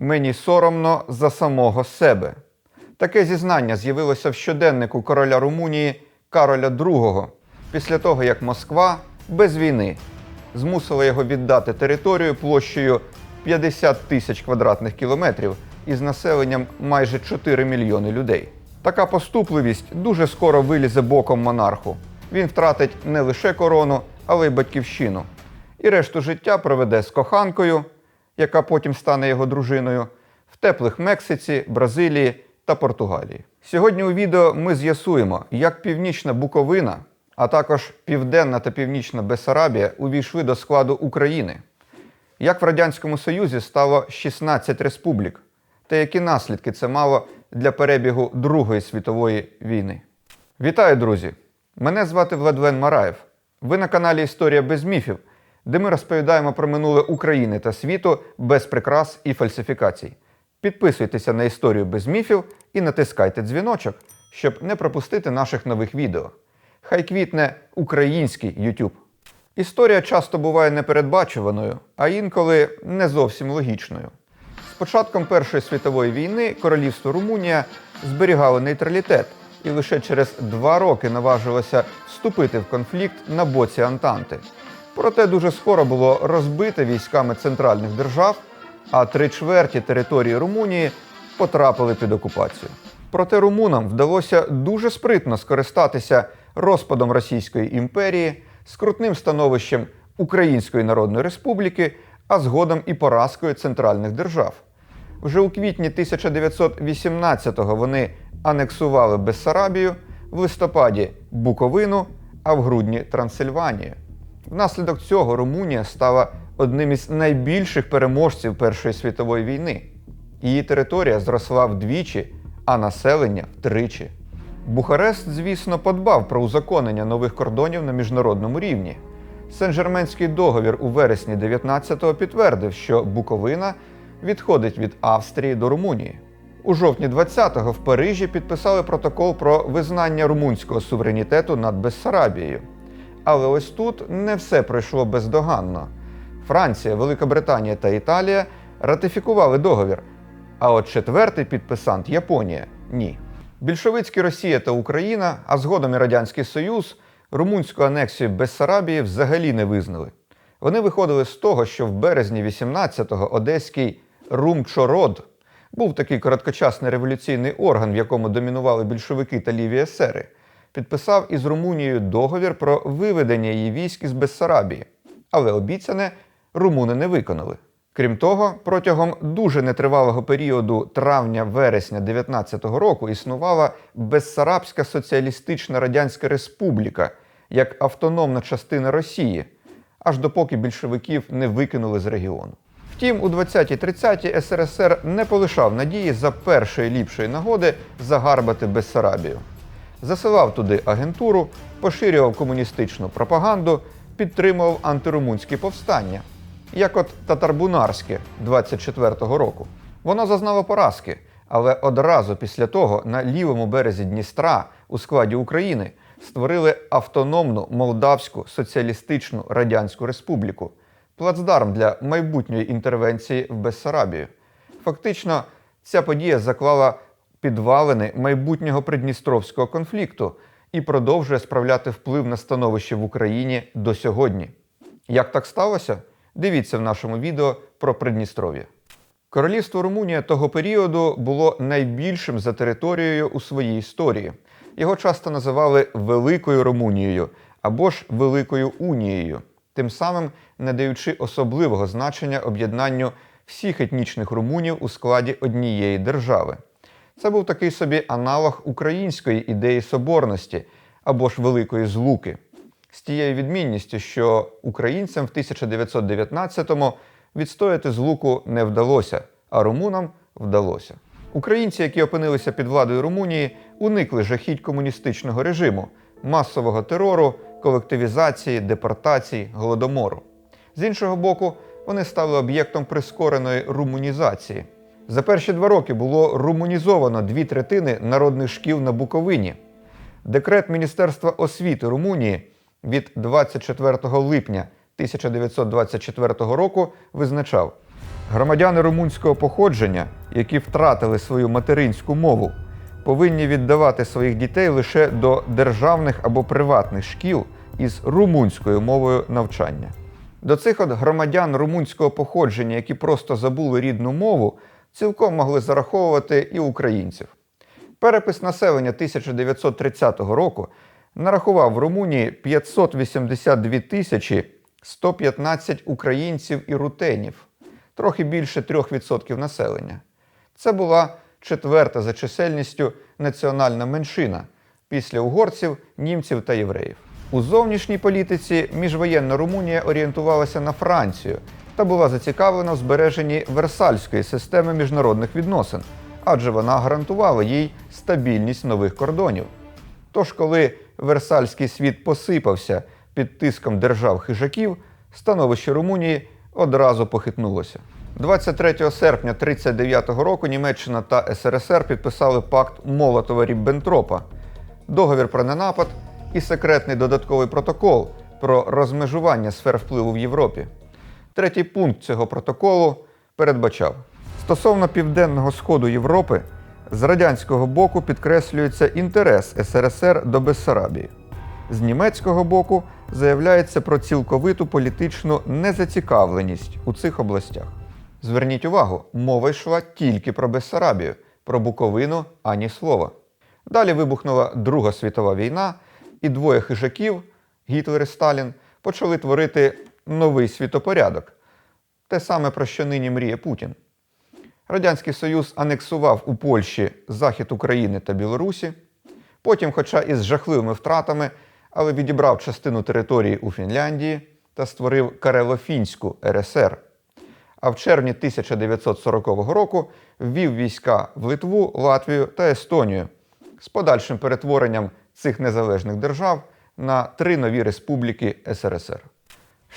Мені соромно за самого себе. Таке зізнання з'явилося в щоденнику короля Румунії Кароля II після того, як Москва без війни змусила його віддати територію площею 50 тисяч квадратних кілометрів із населенням майже 4 мільйони людей. Така поступливість дуже скоро вилізе боком монарху. Він втратить не лише корону, але й батьківщину. І решту життя проведе з коханкою, яка потім стане його дружиною, в теплих Мексиці, Бразилії та Португалії. Сьогодні у відео ми з'ясуємо, як північна Буковина, а також Південна та Північна Бесарабія увійшли до складу України, як в Радянському Союзі стало 16 республік, та які наслідки це мало для перебігу Другої світової війни. Вітаю, друзі! Мене звати Владлен Мараєв. Ви на каналі Історія без міфів, де ми розповідаємо про минуле України та світу без прикрас і фальсифікацій. Підписуйтеся на історію без міфів і натискайте дзвіночок, щоб не пропустити наших нових відео. Хай квітне український YouTube. Історія часто буває непередбачуваною, а інколи не зовсім логічною. З початком Першої світової війни королівство Румунія зберігало нейтралітет і лише через два роки наважилося вступити в конфлікт на боці Антанти. Проте дуже скоро було розбите військами центральних держав, а три чверті території Румунії потрапили під окупацію. Проте румунам вдалося дуже спритно скористатися розпадом Російської імперії, скрутним становищем Української Народної Республіки, а згодом і поразкою центральних держав. Вже у квітні 1918-го вони анексували Бессарабію, в листопаді Буковину, а в грудні Трансильванію. Внаслідок цього Румунія стала одним із найбільших переможців Першої світової війни. Її територія зросла вдвічі, а населення втричі. Бухарест, звісно, подбав про узаконення нових кордонів на міжнародному рівні. Сен-Жерменський договір у вересні 19-го підтвердив, що Буковина відходить від Австрії до Румунії. У жовтні 20-го в Парижі підписали протокол про визнання румунського суверенітету над Бессарабією. Але ось тут не все пройшло бездоганно. Франція, Велика Британія та Італія ратифікували договір. А от четвертий підписант Японія ні. Більшовицькі Росія та Україна, а згодом і Радянський Союз, румунську анексію Бессарабії взагалі не визнали. Вони виходили з того, що в березні 18-го одеський Румчород був такий короткочасний революційний орган, в якому домінували більшовики та ліві есери, підписав із Румунією договір про виведення її військ із Бессарабії. Але обіцяне румуни не виконали. Крім того, протягом дуже нетривалого періоду травня-вересня 19-го року існувала Бессарабська соціалістична радянська республіка як автономна частина Росії, аж допоки більшовиків не викинули з регіону. Втім, у 20-30 СРСР не полишав надії за першої ліпшої нагоди загарбати Бессарабію. Засилав туди агентуру, поширював комуністичну пропаганду, підтримував антирумунські повстання як от татарбунарське 24-го року. Воно зазнало поразки, але одразу після того на лівому березі Дністра у складі України створили автономну Молдавську соціалістичну радянську республіку, плацдарм для майбутньої інтервенції в Бессарабію. Фактично, ця подія заклала підвалини майбутнього придністровського конфлікту і продовжує справляти вплив на становище в Україні до сьогодні. Як так сталося? Дивіться в нашому відео про Придністров'я. Королівство Румунія того періоду було найбільшим за територією у своїй історії. Його часто називали Великою Румунією або ж Великою Унією, тим самим не даючи особливого значення об'єднанню всіх етнічних румунів у складі однієї держави. Це був такий собі аналог української ідеї соборності або ж Великої Злуки з тією відмінністю, що українцям в 1919-му відстояти злуку не вдалося, а румунам вдалося. Українці, які опинилися під владою Румунії, уникли жахіть комуністичного режиму, масового терору, колективізації, депортації, голодомору. З іншого боку, вони стали об'єктом прискореної румунізації. За перші два роки було румунізовано дві третини народних шкіл на Буковині. Декрет Міністерства освіти Румунії від 24 липня 1924 року визначав, Громадяни румунського походження, які втратили свою материнську мову, повинні віддавати своїх дітей лише до державних або приватних шкіл із румунською мовою навчання. До цих от громадян румунського походження, які просто забули рідну мову, цілком могли зараховувати і українців. Перепис населення 1930 року нарахував в Румунії 582 тисячі 115 українців і рутенів, трохи більше 3% населення. Це була четверта за чисельністю національна меншина після угорців, німців та євреїв. У зовнішній політиці міжвоєнна Румунія орієнтувалася на Францію та була зацікавлена в збереженні версальської системи міжнародних відносин, адже вона гарантувала їй стабільність нових кордонів. Тож, коли Версальський світ посипався під тиском держав хижаків, становище Румунії одразу похитнулося. 23 серпня 1939 року Німеччина та СРСР підписали пакт Молотова-Ріббентропа, договір про ненапад і секретний додатковий протокол про розмежування сфер впливу в Європі. Третій пункт цього протоколу передбачав стосовно південного сходу Європи. З радянського боку підкреслюється інтерес СРСР до Бессарабії. З німецького боку заявляється про цілковиту політичну незацікавленість у цих областях. Зверніть увагу, мова йшла тільки про Бессарабію, про Буковину ані слова. Далі вибухнула Друга світова війна, і двоє хижаків, Гітлер і Сталін, почали творити новий світопорядок. Те саме, про що нині мріє Путін. Радянський Союз анексував у Польщі захід України та Білорусі. Потім, хоча і з жахливими втратами, але відібрав частину території у Фінляндії та створив Карело-Фінську РСР. А в червні 1940 року ввів війська в Литву, Латвію та Естонію з подальшим перетворенням цих незалежних держав на три нові республіки СРСР.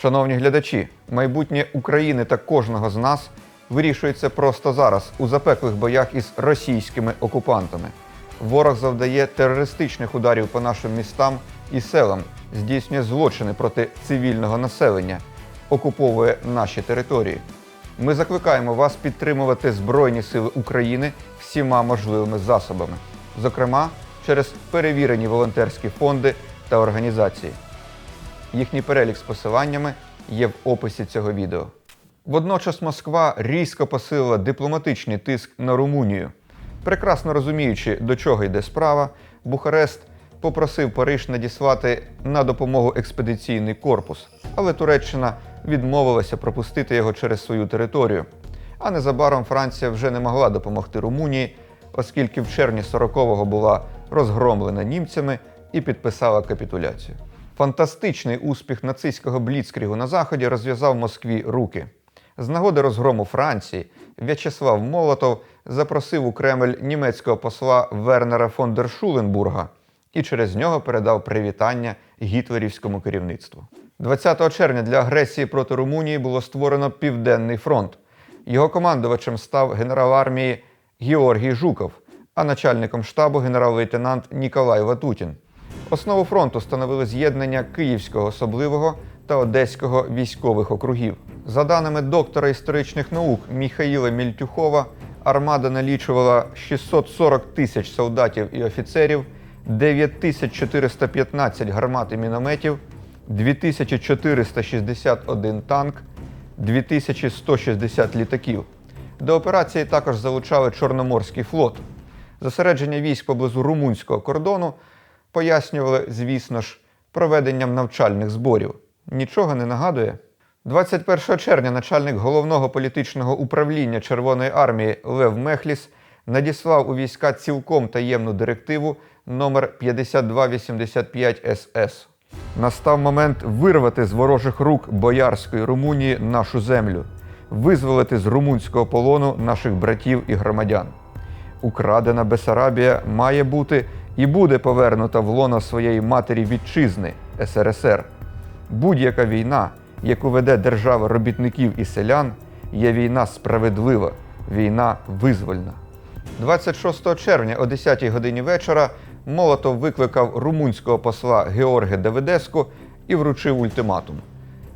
Шановні глядачі, майбутнє України та кожного з нас вирішується просто зараз у запеклих боях із російськими окупантами. Ворог завдає терористичних ударів по нашим містам і селам, здійснює злочини проти цивільного населення, окуповує наші території. Ми закликаємо вас підтримувати Збройні Сили України всіма можливими засобами, зокрема через перевірені волонтерські фонди та організації. Їхній перелік з посиланнями є в описі цього відео. Водночас Москва різко посилила дипломатичний тиск на Румунію. Прекрасно розуміючи, до чого йде справа, Бухарест попросив Париж надіслати на допомогу експедиційний корпус, але Туреччина відмовилася пропустити його через свою територію. А незабаром Франція вже не могла допомогти Румунії, оскільки в червні 40-го була розгромлена німцями і підписала капітуляцію. Фантастичний успіх нацистського бліцкрігу на заході розв'язав Москві руки. З нагоди розгрому Франції В'ячеслав Молотов запросив у Кремль німецького посла Вернера фон дер Шуленбурга і через нього передав привітання гітлерівському керівництву. 20 червня для агресії проти Румунії було створено Південний фронт. Його командувачем став генерал армії Георгій Жуков, а начальником штабу генерал-лейтенант Ніколай Ватутін. Основу фронту становили з'єднання Київського особливого та Одеського військових округів. За даними доктора історичних наук Міхаїла Мільтюхова, армада налічувала 640 тисяч солдатів і офіцерів, 9415 гармат і мінометів, 2461 танк, 2160 літаків. До операції також залучали Чорноморський флот. Зосередження військ поблизу румунського кордону пояснювали, звісно ж, проведенням навчальних зборів. Нічого не нагадує. 21 червня начальник головного політичного управління Червоної армії Лев Мехліс надіслав у війська цілком таємну директиву номер 5285 СС. Настав момент вирвати з ворожих рук боярської Румунії нашу землю, визволити з румунського полону наших братів і громадян. Украдена Бесарабія має бути і буде повернута в лоно своєї матері вітчизни СРСР. Будь-яка війна, яку веде держава робітників і селян, є війна справедлива, війна визвольна. 26 червня о 10 годині вечора Молотов викликав румунського посла Георге Давидеску і вручив ультиматум.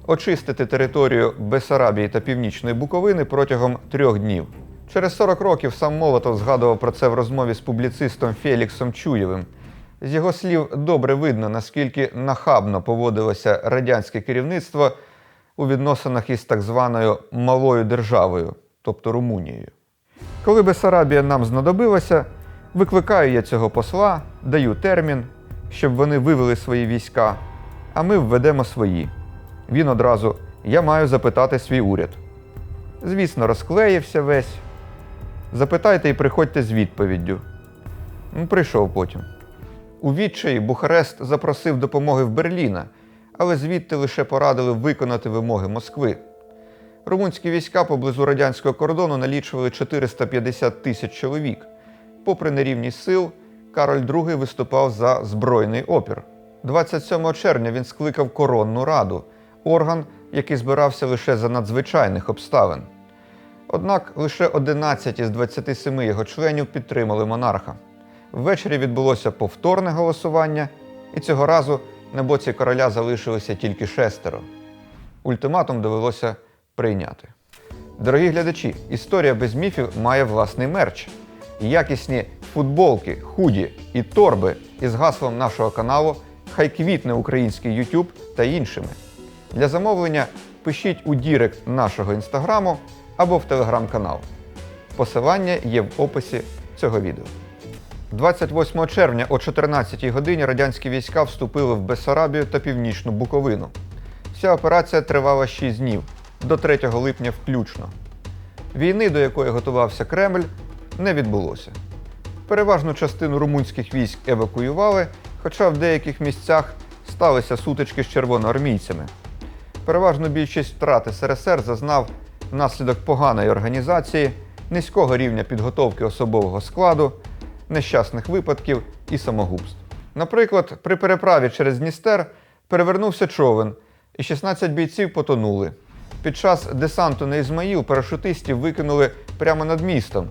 очистити територію Бесарабії та Північної Буковини протягом трьох днів. Через 40 років сам Молотов згадував про це в розмові з публіцистом Феліксом Чуєвим. З його слів добре видно, наскільки нахабно поводилося радянське керівництво у відносинах із так званою малою державою, тобто Румунією. Коли Бесарабія нам знадобилася, викликаю я цього посла, даю термін, щоб вони вивели свої війська, а ми введемо свої. Він одразу я маю запитати свій уряд. Звісно, розклеївся весь. Запитайте і приходьте з відповіддю. Ну, Прийшов потім. У відчаї Бухарест запросив допомоги в Берліна, але звідти лише порадили виконати вимоги Москви. Румунські війська поблизу радянського кордону налічували 450 тисяч чоловік. Попри нерівність сил, Кароль II виступав за збройний опір. 27 червня він скликав Коронну Раду, орган, який збирався лише за надзвичайних обставин. Однак лише 11 із 27 його членів підтримали монарха. Ввечері відбулося повторне голосування, і цього разу на боці короля залишилося тільки шестеро. Ультиматум довелося прийняти. Дорогі глядачі, історія без міфів має власний мерч. Якісні футболки, худі і торби із гаслом нашого каналу Хай квітне український YouTube та іншими. Для замовлення пишіть у Дірект нашого інстаграму або в телеграм-канал. Посилання є в описі цього відео. 28 червня о 14 годині радянські війська вступили в Бессарабію та Північну Буковину. Вся операція тривала 6 днів до 3 липня включно. Війни, до якої готувався Кремль, не відбулося. Переважну частину румунських військ евакуювали, хоча в деяких місцях сталися сутички з червоноармійцями. Переважну більшість втрат СРСР зазнав внаслідок поганої організації, низького рівня підготовки особового складу, нещасних випадків і самогубств. Наприклад, при переправі через Дністер перевернувся човен, і 16 бійців потонули. Під час десанту на Ізмаїл парашутистів викинули прямо над містом,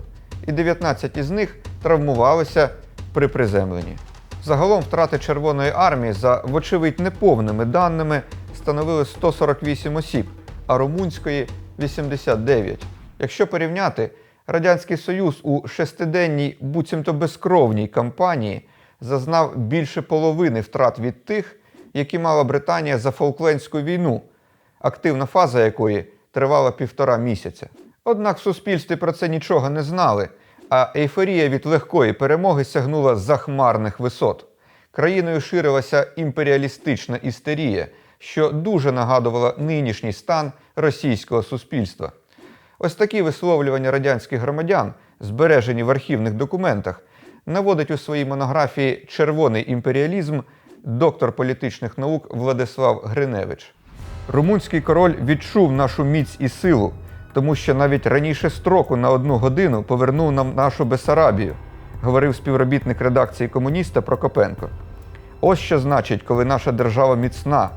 і 19 із них травмувалися при приземленні. Загалом втрати Червоної армії за, вочевидь, неповними даними становили 148 осіб, а румунської 89. Якщо порівняти, Радянський Союз у шестиденній, буцімто безкровній кампанії зазнав більше половини втрат від тих, які мала Британія за Фолклендську війну, активна фаза якої тривала півтора місяця. Однак в суспільстві про це нічого не знали, а ейфорія від легкої перемоги сягнула захмарних висот. Країною ширилася імперіалістична істерія, що дуже нагадувала нинішній стан російського суспільства. Ось такі висловлювання радянських громадян, збережені в архівних документах, наводить у своїй монографії Червоний імперіалізм доктор політичних наук Владислав Гриневич. Румунський король відчув нашу міць і силу, тому що навіть раніше строку на одну годину повернув нам нашу Бесарабію, говорив співробітник редакції комуніста Прокопенко. Ось що значить, коли наша держава міцна,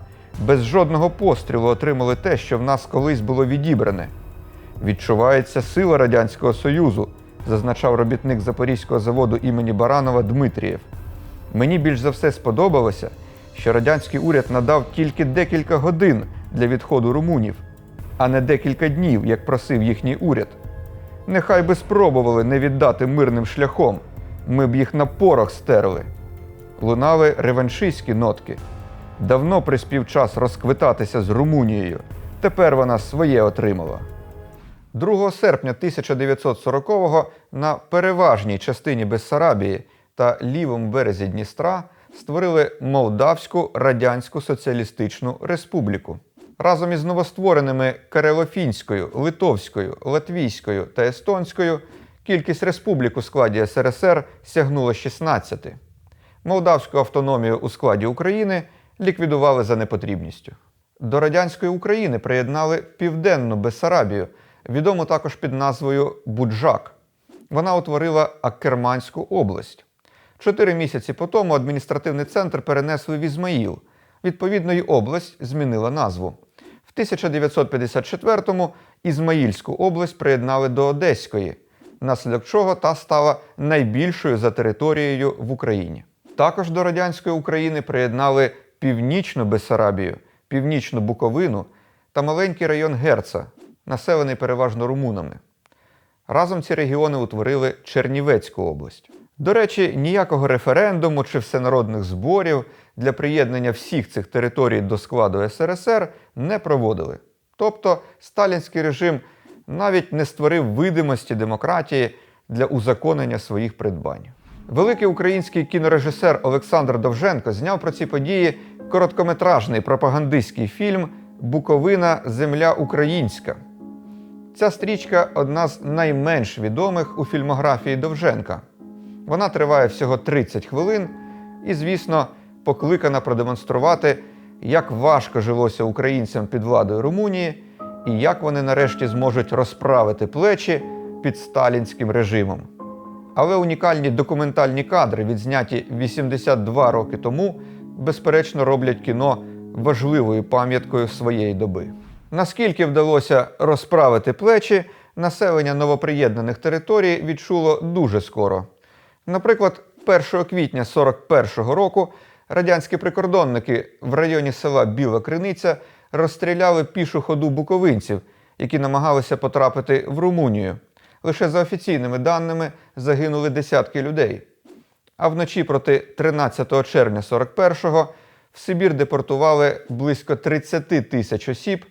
без жодного пострілу отримали те, що в нас колись було відібране. Відчувається сила Радянського Союзу, зазначав робітник Запорізького заводу імені Баранова Дмитрієв. Мені більш за все сподобалося, що радянський уряд надав тільки декілька годин для відходу румунів, а не декілька днів, як просив їхній уряд. Нехай би спробували не віддати мирним шляхом, ми б їх на порох стерли. Лунали реваншистські нотки. Давно приспів час розквитатися з Румунією. Тепер вона своє отримала. 2 серпня 1940-го на переважній частині Бессарабії та лівому березі Дністра створили Молдавську Радянську Соціалістичну Республіку. Разом із новоствореними Карелофінською, Литовською, Латвійською та Естонською кількість республік у складі СРСР сягнула 16. Молдавську автономію у складі України ліквідували за непотрібністю. До радянської України приєднали Південну Бессарабію, відому також під назвою Буджак. Вона утворила Аккерманську область. Чотири місяці по тому адміністративний центр перенесли в Ізмаїл. Відповідно, й область змінила назву. В 1954-му Ізмаїльську область приєднали до Одеської, внаслідок чого та стала найбільшою за територією в Україні. Також до радянської України приєднали Північну Бессарабію, Північну Буковину, та маленький район Герца, населений переважно румунами. Разом ці регіони утворили Чернівецьку область. До речі, ніякого референдуму чи всенародних зборів для приєднання всіх цих територій до складу СРСР не проводили. Тобто сталінський режим навіть не створив видимості демократії для узаконення своїх придбань. Великий український кінорежисер Олександр Довженко зняв про ці події короткометражний пропагандистський фільм Буковина Земля Українська. Ця стрічка одна з найменш відомих у фільмографії Довженка. Вона триває всього 30 хвилин і, звісно, покликана продемонструвати, як важко жилося українцям під владою Румунії і як вони нарешті зможуть розправити плечі під сталінським режимом. Але унікальні документальні кадри, відзняті 82 роки тому, безперечно роблять кіно важливою пам'яткою своєї доби. Наскільки вдалося розправити плечі, населення новоприєднаних територій відчуло дуже скоро. Наприклад, 1 квітня 41-го року радянські прикордонники в районі села Біла Криниця розстріляли пішу ходу буковинців, які намагалися потрапити в Румунію. Лише за офіційними даними загинули десятки людей. А вночі проти 13 червня 41-го в Сибір депортували близько 30 тисяч осіб,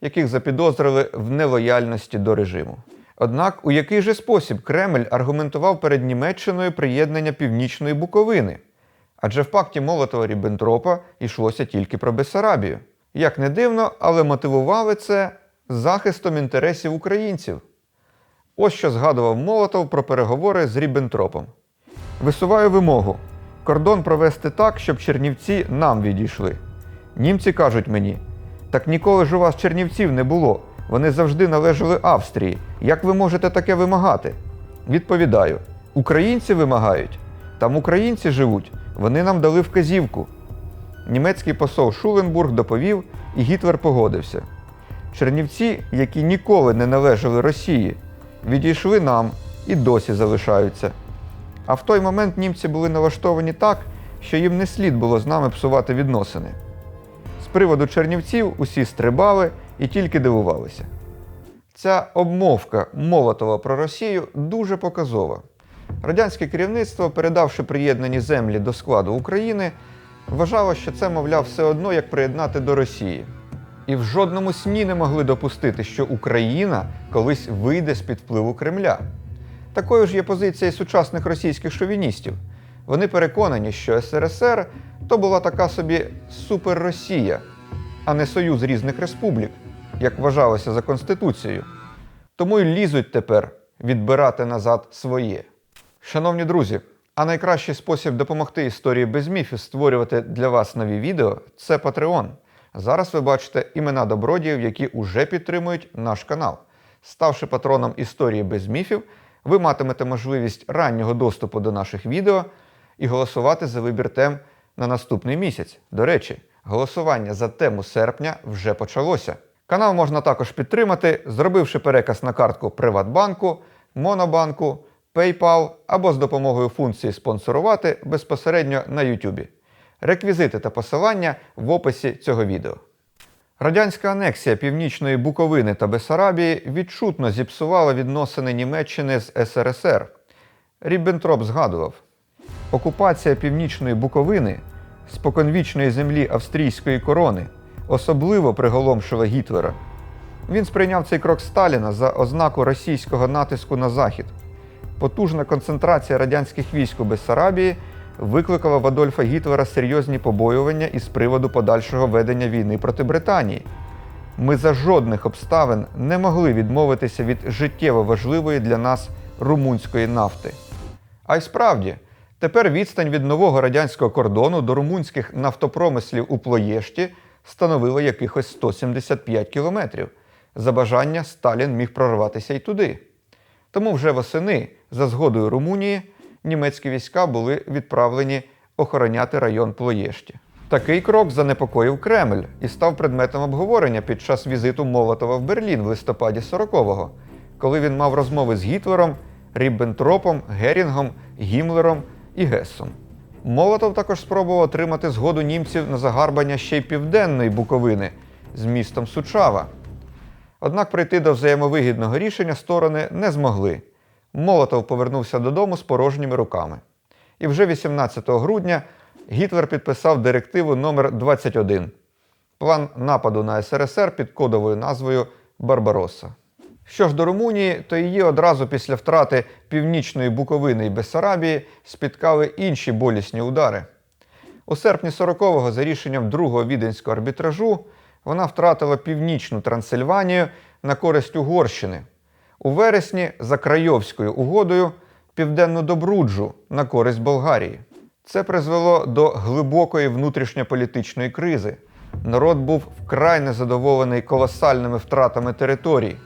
яких запідозрили в нелояльності до режиму. Однак у який же спосіб Кремль аргументував перед Німеччиною приєднання Північної Буковини? Адже в пакті Молотова Ріббентропа йшлося тільки про Бессарабію. Як не дивно, але мотивували це захистом інтересів українців. Ось що згадував Молотов про переговори з Ріббентропом. Висуваю вимогу: кордон провести так, щоб Чернівці нам відійшли. Німці кажуть мені: так ніколи ж у вас Чернівців не було. Вони завжди належали Австрії. Як ви можете таке вимагати? Відповідаю: українці вимагають. Там українці живуть, вони нам дали вказівку. Німецький посол Шуленбург доповів, і Гітлер погодився. Чернівці, які ніколи не належали Росії, відійшли нам і досі залишаються. А в той момент німці були налаштовані так, що їм не слід було з нами псувати відносини. З приводу Чернівців усі стрибали і тільки дивувалися. Ця обмовка Молотова про Росію дуже показова. Радянське керівництво, передавши приєднані землі до складу України, вважало, що це, мовляв, все одно як приєднати до Росії. І в жодному сні не могли допустити, що Україна колись вийде з-під впливу Кремля. Такою ж є позиція сучасних російських шовіністів. Вони переконані, що СРСР то була така собі суперросія, а не союз різних республік, як вважалося за Конституцією. Тому й лізуть тепер відбирати назад своє. Шановні друзі, а найкращий спосіб допомогти історії без міфів створювати для вас нові відео це Patreon. Зараз ви бачите імена добродіїв, які уже підтримують наш канал. Ставши патроном історії без міфів, ви матимете можливість раннього доступу до наших відео і голосувати за вибір тем на наступний місяць. До речі, голосування за тему серпня вже почалося. Канал можна також підтримати, зробивши переказ на картку Приватбанку, Монобанку, PayPal або з допомогою функції спонсорувати безпосередньо на YouTube. Реквізити та посилання в описі цього відео. Радянська анексія Північної Буковини та Бесарабії відчутно зіпсувала відносини Німеччини з СРСР. Ріббентроп згадував, окупація Північної Буковини споконвічної землі австрійської корони особливо приголомшила Гітлера. Він сприйняв цей крок Сталіна за ознаку російського натиску на Захід. Потужна концентрація радянських військ у Бессарабії викликала в Адольфа Гітлера серйозні побоювання із приводу подальшого ведення війни проти Британії. Ми за жодних обставин не могли відмовитися від життєво важливої для нас румунської нафти. А й справді, тепер відстань від нового радянського кордону до румунських нафтопромислів у Плоєшті становила якихось 175 кілометрів. За бажання Сталін міг прорватися й туди. Тому вже восени, за згодою Румунії, німецькі війська були відправлені охороняти район Плоєшті. Такий крок занепокоїв Кремль і став предметом обговорення під час візиту Молотова в Берлін в листопаді 40-го, коли він мав розмови з Гітлером, Ріббентропом, Герінгом, Гімлером і Гессом. Молотов також спробував отримати згоду німців на загарбання ще й південної Буковини з містом Сучава. Однак прийти до взаємовигідного рішення сторони не змогли. Молотов повернувся додому з порожніми руками. І вже 18 грудня Гітлер підписав директиву номер 21 план нападу на СРСР під кодовою назвою Барбаросса. Що ж до Румунії, то її одразу після втрати північної Буковини і Бессарабії спіткали інші болісні удари. У серпні 40-го за рішенням другого віденського арбітражу вона втратила північну Трансильванію на користь Угорщини. У вересні за Крайовською угодою південну Добруджу на користь Болгарії. Це призвело до глибокої внутрішньополітичної кризи. Народ був вкрай незадоволений колосальними втратами територій,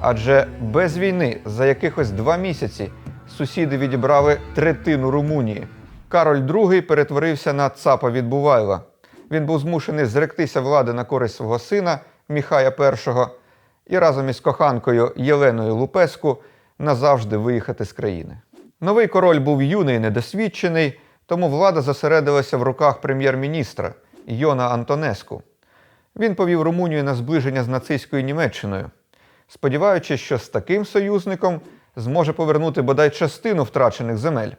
адже без війни за якихось два місяці сусіди відібрали третину Румунії. Кароль II перетворився на цапа від Бувайла. Він був змушений зректися влади на користь свого сина Міхая І і разом із коханкою Єленою Лупеску назавжди виїхати з країни. Новий король був юний недосвідчений, тому влада зосередилася в руках прем'єр-міністра Йона Антонеску. Він повів Румунію на зближення з нацистською Німеччиною, сподіваючись, що з таким союзником зможе повернути бодай частину втрачених земель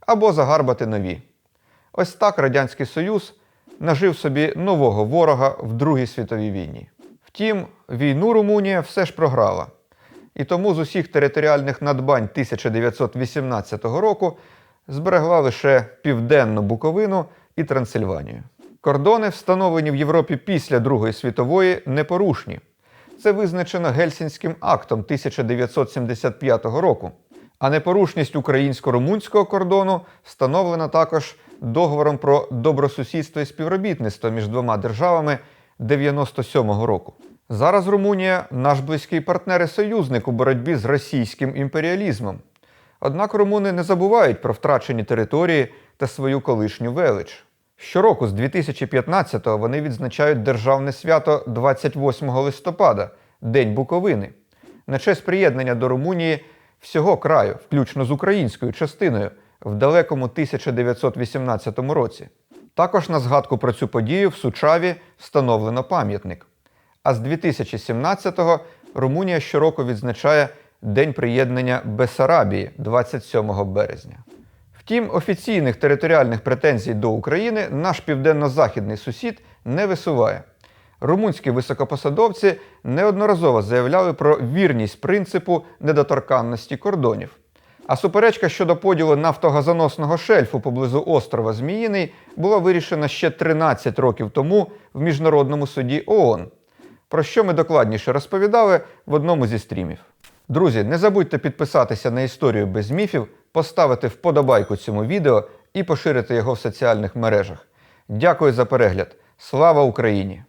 або загарбати нові. Ось так Радянський Союз нажив собі нового ворога в Другій світовій війні. Втім, війну Румунія все ж програла. І тому з усіх територіальних надбань 1918 року зберегла лише Південну Буковину і Трансильванію. Кордони, встановлені в Європі після Другої світової, непорушні. Це визначено Гельсінським актом 1975 року. А непорушність українсько-румунського кордону встановлена також договором про добросусідство і співробітництво між двома державами 97-го року. Зараз Румунія наш близький партнер і союзник у боротьбі з російським імперіалізмом. Однак румуни не забувають про втрачені території та свою колишню велич. Щороку з 2015-го вони відзначають державне свято 28 листопада День Буковини, на честь приєднання до Румунії всього краю, включно з українською частиною, в далекому 1918 році. Також на згадку про цю подію в Сучаві встановлено пам'ятник. А з 2017-го Румунія щороку відзначає День приєднання Бесарабії 27 березня. Втім, офіційних територіальних претензій до України наш південно-західний сусід не висуває. Румунські високопосадовці неодноразово заявляли про вірність принципу недоторканності кордонів. А суперечка щодо поділу нафтогазоносного шельфу поблизу острова Зміїний була вирішена ще 13 років тому в Міжнародному суді ООН, про що ми докладніше розповідали в одному зі стрімів. Друзі, не забудьте підписатися на історію без міфів, поставити вподобайку цьому відео і поширити його в соціальних мережах. Дякую за перегляд! Слава Україні!